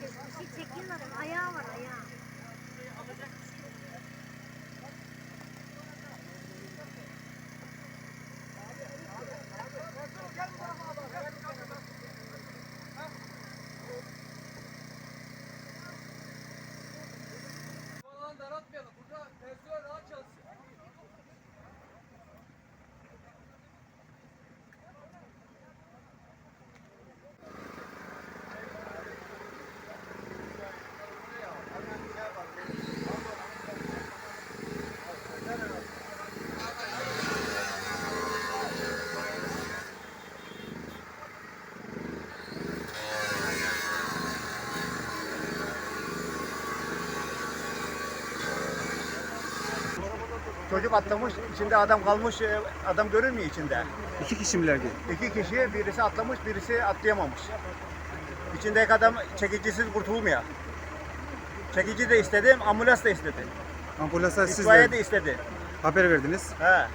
şey. Bir şey çekiyorlar. Ayağı var ayağı. Çocuk atlamış, içinde adam kalmış, e, adam görünmüyor içinde. İki kişi milerdi? İki kişi, birisi atlamış, birisi atlayamamış. İçindeki adam çekicisiz kurtulmuyor. Çekici de istedim, ambulans da istedim. Ambulansa siz İtfaiye de de istedi. haber verdiniz. He.